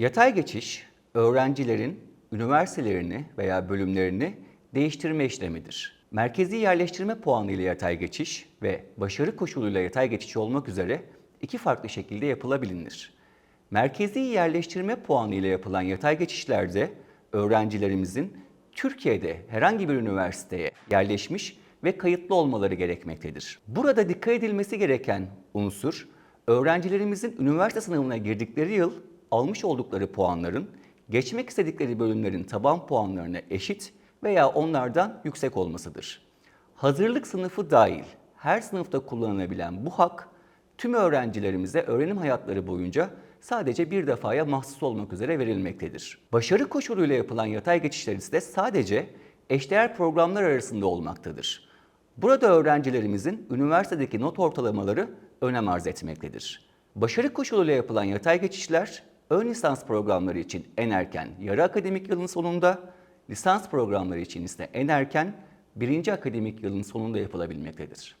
Yatay geçiş, öğrencilerin üniversitelerini veya bölümlerini değiştirme işlemidir. Merkezi yerleştirme puanı ile yatay geçiş ve başarı koşuluyla yatay geçiş olmak üzere iki farklı şekilde yapılabilir. Merkezi yerleştirme puanı ile yapılan yatay geçişlerde öğrencilerimizin Türkiye'de herhangi bir üniversiteye yerleşmiş ve kayıtlı olmaları gerekmektedir. Burada dikkat edilmesi gereken unsur, öğrencilerimizin üniversite sınavına girdikleri yıl almış oldukları puanların geçmek istedikleri bölümlerin taban puanlarına eşit veya onlardan yüksek olmasıdır. Hazırlık sınıfı dahil her sınıfta kullanılabilen bu hak tüm öğrencilerimize öğrenim hayatları boyunca sadece bir defaya mahsus olmak üzere verilmektedir. Başarı koşuluyla yapılan yatay geçişler ise sadece eşdeğer programlar arasında olmaktadır. Burada öğrencilerimizin üniversitedeki not ortalamaları önem arz etmektedir. Başarı koşuluyla yapılan yatay geçişler ön lisans programları için en erken yarı akademik yılın sonunda, lisans programları için ise en erken birinci akademik yılın sonunda yapılabilmektedir.